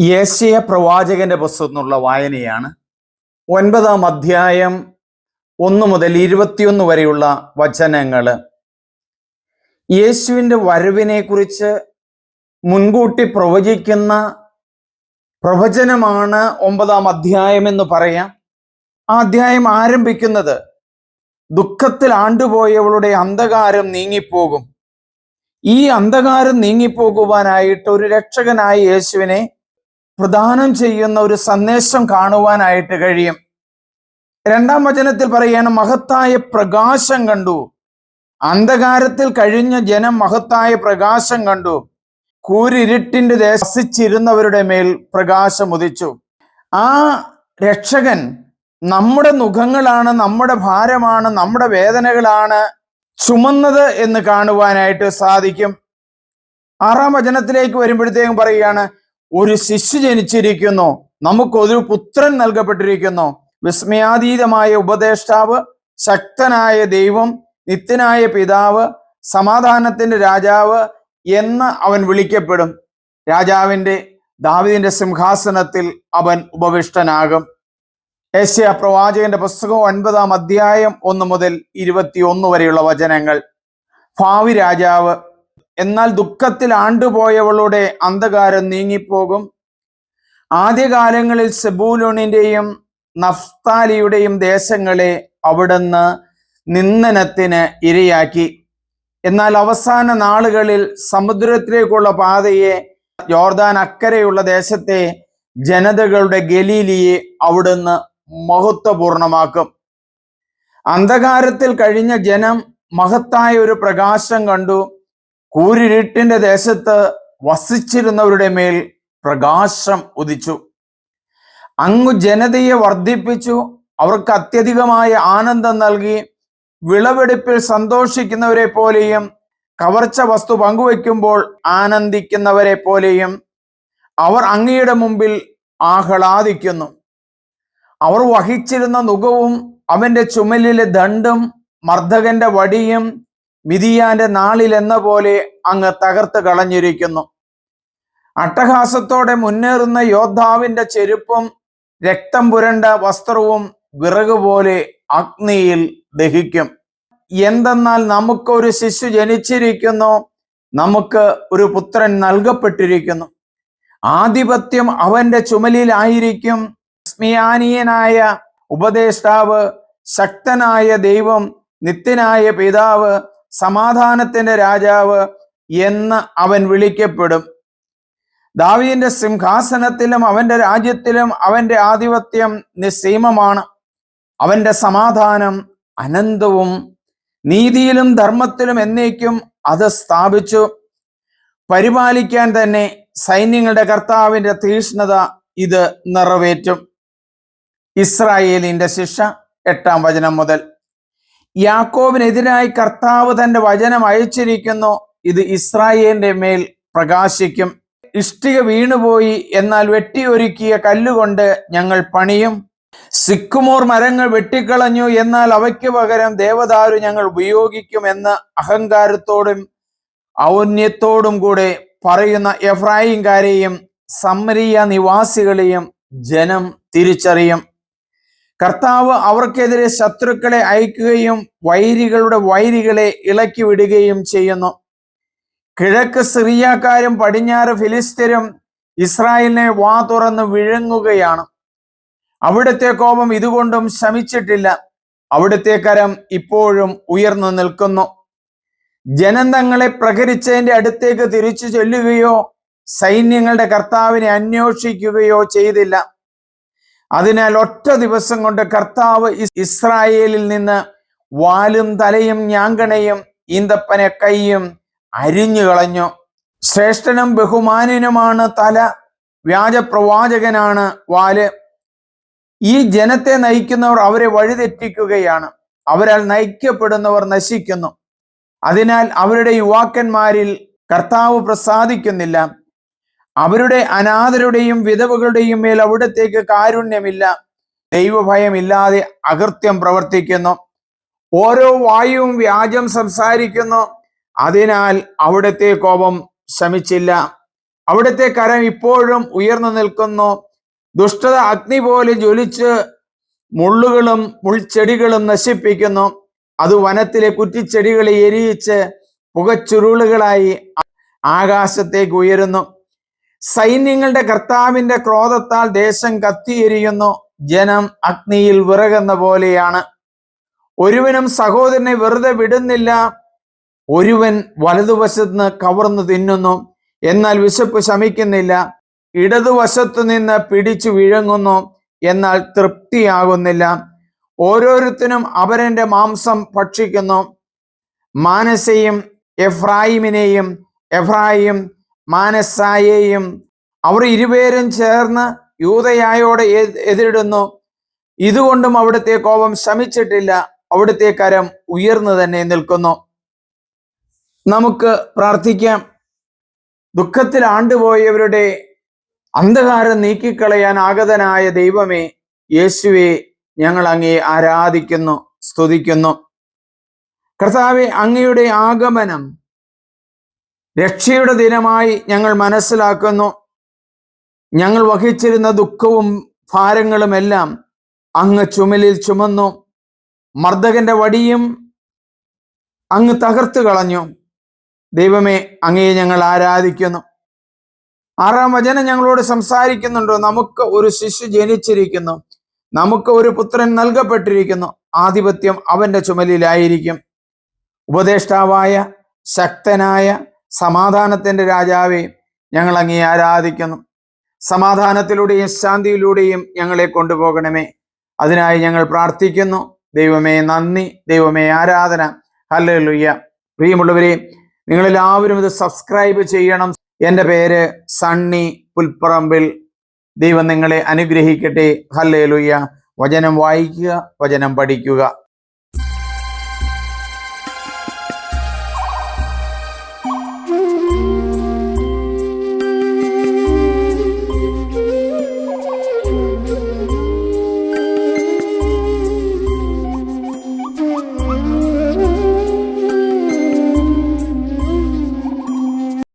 യേശയ പ്രവാചകന്റെ പുസ്തകത്തിൽ നിന്നുള്ള വായനയാണ്. ഒൻപതാം അധ്യായം ഒന്ന് മുതൽ ഇരുപത്തിയൊന്ന് വരെയുള്ള വചനങ്ങൾ. യേശുവിന്റെ വരവിനെ കുറിച്ച് മുൻകൂട്ടി പ്രവചിക്കുന്ന പ്രവചനമാണ് ഒമ്പതാം അധ്യായം എന്ന് പറയാം. ആ അധ്യായം ആരംഭിക്കുന്നത് ദുഃഖത്തിൽ ആണ്ടുപോയവളുടെ അന്ധകാരം നീങ്ങിപ്പോകും. ഈ അന്ധകാരം നീങ്ങിപ്പോകുവാനായിട്ട് ഒരു രക്ഷകനായ യേശുവിനെ പ്രദാനം ചെയ്യുന്ന ഒരു സന്ദേശം കാണുവാനായിട്ട് കഴിയും. രണ്ടാം വചനത്തിൽ പറയാണ് മഹത്തായ പ്രകാശം കണ്ടു. അന്ധകാരത്തിൽ കഴിഞ്ഞ ജനം മഹത്തായ പ്രകാശം കണ്ടു. കൂരിരുട്ടിന്റെ ദേശിച്ചിരുന്നവരുടെ മേൽ പ്രകാശം ഉദിച്ചു ആ രക്ഷകൻ നമ്മുടെ മുഖങ്ങളാണ് നമ്മുടെ ഭാരമാണ് നമ്മുടെ വേദനകളാണ് ചുമന്നത് എന്ന് കാണുവാനായിട്ട് സാധിക്കും. ആറാം വചനത്തിലേക്ക് വരുമ്പോഴത്തേക്കും പറയുകയാണ് ഒരു ശിശു ജനിച്ചിരിക്കുന്നു. നമുക്കൊരു പുത്രൻ നൽകപ്പെട്ടിരിക്കുന്നു. വിസ്മയാതീതമായ ഉപദേഷ്ടാവ് ശക്തനായ ദൈവം നിത്യനായ പിതാവ് സമാധാനത്തിന്റെ രാജാവ് എന്ന് അവൻ വിളിക്കപ്പെടും. രാജാവിന്റെ ദാവിദിന്റെ സിംഹാസനത്തിൽ അവൻ ഉപവിഷ്ടനാകും. ഏഷ്യ പ്രവാചകന്റെ പുസ്തകം ഒൻപതാം അധ്യായം ഒന്ന് മുതൽ ഇരുപത്തി ഒന്ന് വരെയുള്ള വചനങ്ങൾ. ഭാവി രാജാവ് എന്നാൽ ദുഃഖത്തിൽ ആണ്ടുപോയവളുടെ അന്ധകാരം നീങ്ങിപ്പോകും. ആദ്യകാലങ്ങളിൽ സെബൂലോണിന്റെയും നഫ്താലിയുടെയും ദേശങ്ങളെ അവിടുന്ന് നിന്ദനത്തിന് ഇരയാക്കി. എന്നാൽ അവസാന നാളുകളിൽ സമുദ്രത്തിലേക്കുള്ള പാതയെ ജോർദാൻ അക്കരെയുള്ള ദേശത്തെ ജനതകളുടെ ഗലീലിയെ അവിടുന്ന് മഹത്വപൂർണമാക്കും. അന്ധകാരത്തിൽ കഴിഞ്ഞ ജനം മഹത്തായ ഒരു പ്രകാശം കണ്ടു. കൂരിരുട്ടിന്റെ ദേശത്ത് വസിച്ചിരുന്നവരുടെ മേൽ പ്രകാശം ഉദിച്ചു. അങ്ങു ജനതയെ വർദ്ധിപ്പിച്ചു. അവർക്ക് അത്യധികമായ ആനന്ദം നൽകി. വിളവെടുപ്പിൽ സന്തോഷിക്കുന്നവരെ പോലെയും കവർച്ച വസ്തു പങ്കുവെക്കുമ്പോൾ ആനന്ദിക്കുന്നവരെ പോലെയും അവർ അങ്ങയുടെ മുമ്പിൽ ആഹ്ലാദിക്കുന്നു. അവർ വഹിച്ചിരുന്ന നുകവും അവന്റെ ചുമലിലെ ദണ്ടും മർദ്ദകന്റെ വടിയും മിതിയാന്റെ നാളിൽ എന്ന പോലെ അങ്ങ് തകർത്ത് കളഞ്ഞിരിക്കുന്നു. അട്ടഹാസത്തോടെ മുന്നേറുന്ന യോദ്ധാവിന്റെ ചെരുപ്പും രക്തം പുരണ്ട വസ്ത്രവും വിറക് പോലെ അഗ്നിയിൽ ദഹിക്കും. എന്തെന്നാൽ നമുക്കൊരു ശിശു ജനിച്ചിരിക്കുന്നു നമുക്ക് ഒരു പുത്രൻ നൽകപ്പെട്ടിരിക്കുന്നു. ആധിപത്യം അവന്റെ ചുമലിലായിരിക്കും. സ്മിയാനീയനായ ഉപദേഷ്ടാവ് ശക്തനായ ദൈവം നിത്യനായ പിതാവ് സമാധാനത്തിന്റെ രാജാവ് എന്ന് അവൻ വിളിക്കപ്പെടും. ദാവീദിന്റെ സിംഹാസനത്തിലും അവന്റെ രാജ്യത്തിലും അവന്റെ ആധിപത്യം നിസ്സീമമാണ്. അവന്റെ സമാധാനം അനന്തവും നീതിയിലും ധർമ്മത്തിലും എന്നേക്കും അത് സ്ഥാപിച്ചു. പരിപാലിക്കാൻ തന്നെ സൈന്യങ്ങളുടെ കർത്താവിന്റെ തീഷ്ണത ഇത് നിറവേറ്റും. ഇസ്രായേലിന്റെ ശിക്ഷ എട്ടാം വചനം മുതൽ. യാക്കോബിനെതിരായി കർത്താവ് തന്റെ വചനം അയച്ചിരിക്കുന്നു. ഇത് ഇസ്രായേലിന്റെ മേൽ പ്രകാശിക്കും. ഇഷ്ടിക വീണുപോയി എന്നാൽ വെട്ടിയൊരുക്കിയ കല്ലുകൊണ്ട് ഞങ്ങൾ പണിയും. സിക്കുമോർ മരങ്ങൾ വെട്ടിക്കളഞ്ഞു എന്നാൽ അവയ്ക്ക് പകരം ദേവദാരു ഞങ്ങൾ ഉപയോഗിക്കും എന്ന് അഹങ്കാരത്തോടും ഔന്യത്തോടും കൂടെ പറയുന്ന എഫ്രായിംകാരെയും സമരിയ നിവാസികളെയും ജനം തിരിച്ചറിയും. കർത്താവ് അവർക്കെതിരെ ശത്രുക്കളെ അയക്കുകയും വൈരികളുടെ വൈരികളെ ഇളക്കി വിടുകയും ചെയ്യുന്നു. കിഴക്ക് സിറിയാക്കാരും പടിഞ്ഞാറ് ഫിലിസ്തീനും ഇസ്രായേലിനെ വാ തുറന്ന് വിഴുങ്ങുകയാണ്. അവിടുത്തെ കോപം ഇതുകൊണ്ടും ശമിച്ചിട്ടില്ല. അവിടുത്തെ കരം ഇപ്പോഴും ഉയർന്നു നിൽക്കുന്നു. ജനം തങ്ങളെ പ്രഹരിച്ചതിന്റെ അടുത്തേക്ക് തിരിച്ചു ചൊല്ലുകയോ സൈന്യങ്ങളുടെ കർത്താവിനെ അന്വേഷിക്കുകയോ ചെയ്തില്ല. അതിനാൽ ഒറ്റ ദിവസം കൊണ്ട് കർത്താവ് ഇസ്രായേലിൽ നിന്ന് വാലും തലയും ഞാങ്കണയും ഈന്തപ്പനെ കൈയും അരിഞ്ഞു കളഞ്ഞു. ശ്രേഷ്ഠനും ബഹുമാനനുമാണ് തല. വ്യാജപ്രവാചകനാണ് വാൽ. ഈ ജനത്തെ നയിക്കുന്നവർ അവരെ വഴിതെറ്റിക്കുകയാണ്. അവരാൽ നയിക്കപ്പെടുന്നവർ നശിക്കുന്നു. അതിനാൽ അവരുടെ യുവാക്കന്മാരിൽ കർത്താവ് പ്രസാദിക്കുന്നില്ല. അവരുടെ അനാഥരുടെയും വിധവകളുടെയും മേൽ അവിടത്തേക്ക് കാരുണ്യമില്ല. ദൈവഭയമില്ലാതെ അകൃത്യം പ്രവർത്തിക്കുന്നു. ഓരോ വായുവും വ്യാജം സംസാരിക്കുന്നു. അതിനാൽ അവിടുത്തെ കോപം ശമിച്ചില്ല. അവിടുത്തെ കരം ഇപ്പോഴും ഉയർന്നു നിൽക്കുന്നു. ദുഷ്ടത അഗ്നി പോലെ ജ്വലിച്ച് മുള്ളുകളും മുൾച്ചെടികളും നശിപ്പിക്കുന്നു. അത് വനത്തിലെ കുറ്റിച്ചെടികളെ എരിയിച്ച് പുകച്ചുരുളുകളായി ആകാശത്തേക്ക് ഉയരുന്നു. സൈന്യങ്ങളുടെ കർത്താവിന്റെ ക്രോധത്താൽ ദേശം കത്തിയെരിയുന്നു. ജനം അഗ്നിയിൽ വിറകുന്ന പോലെയാണ്. ഒരുവനും സഹോദരനെ വെറുതെ വിടുന്നില്ല. ഒരുവൻ വലതുവശത്ത് നിന്ന് കവർന്നു തിന്നുന്നു. എന്നാൽ വിശപ്പ് ശമിക്കുന്നില്ല. ഇടതുവശത്തു നിന്ന് പിടിച്ചു വിഴുങ്ങുന്നു. എന്നാൽ തൃപ്തിയാകുന്നില്ല. ഓരോരുത്തരും അവരന്റെ മാംസം ഭക്ഷിക്കുന്നു. മാനസയും എഫ്രായിമിനെയും എഫ്രായിം മാനസായെയും അവർ ഇരുപേരും ചേർന്ന് യൂതയായോടെ എതിരിടുന്നു. ഇതുകൊണ്ടും അവിടുത്തെ കോപം ശമിച്ചിട്ടില്ല. അവിടുത്തെ കരം ഉയർന്നു തന്നെ നിൽക്കുന്നു. നമുക്ക് പ്രാർത്ഥിക്കാം. ദുഃഖത്തിൽ ആണ്ടുപോയവരുടെ അന്ധകാരം നീക്കിക്കളയാൻ ആഗതനായ ദൈവമേ യേശുവെ ഞങ്ങൾ അങ്ങേ ആരാധിക്കുന്നു സ്തുതിക്കുന്നു. കർത്താവെ അങ്ങയുടെ ആഗമനം രക്ഷയുടെ ദിനമായി ഞങ്ങൾ മനസ്സിലാക്കുന്നു. ഞങ്ങൾ വഹിച്ചിരുന്ന ദുഃഖവും ഭാരങ്ങളുമെല്ലാം അങ്ങ് ചുമലിൽ ചുമന്നു. മർദ്ദകന്റെ വടിയും അങ്ങ് തകർത്തു കളഞ്ഞു. ദൈവമേ അങ്ങയെ ഞങ്ങൾ ആരാധിക്കുന്നു. ആറാം വചനം ഞങ്ങളോട് സംസാരിക്കുന്നുണ്ടോ? നമുക്ക് ഒരു ശിശു ജനിച്ചിരിക്കുന്നു. നമുക്ക് ഒരു പുത്രൻ നൽകപ്പെട്ടിരിക്കുന്നു. ആധിപത്യം അവന്റെ ചുമലിലായിരിക്കും. ഉപദേഷ്ടാവായ ശക്തനായ സമാധാനത്തിന്റെ രാജാവെ ഞങ്ങൾ അങ്ങേ ആരാധിക്കുന്നു. സമാധാനത്തിലൂടെയും ശാന്തിയിലൂടെയും ഞങ്ങളെ കൊണ്ടുപോകണമേ. അതിനായി ഞങ്ങൾ പ്രാർത്ഥിക്കുന്നു. ദൈവമേ നന്ദി ദൈവമേ ആരാധന. ഹല്ലുയ്യ പ്രിയമുള്ളവരെ നിങ്ങളെല്ലാവരും ഇത് സബ്സ്ക്രൈബ് ചെയ്യണം. എന്റെ പേര് സണ്ണി പുൽപ്പറമ്പിൽ. ദൈവം നിങ്ങളെ അനുഗ്രഹിക്കട്ടെ. ഹല്ലേലുയ്യ. വചനം വായിക്കുക വചനം പഠിക്കുക.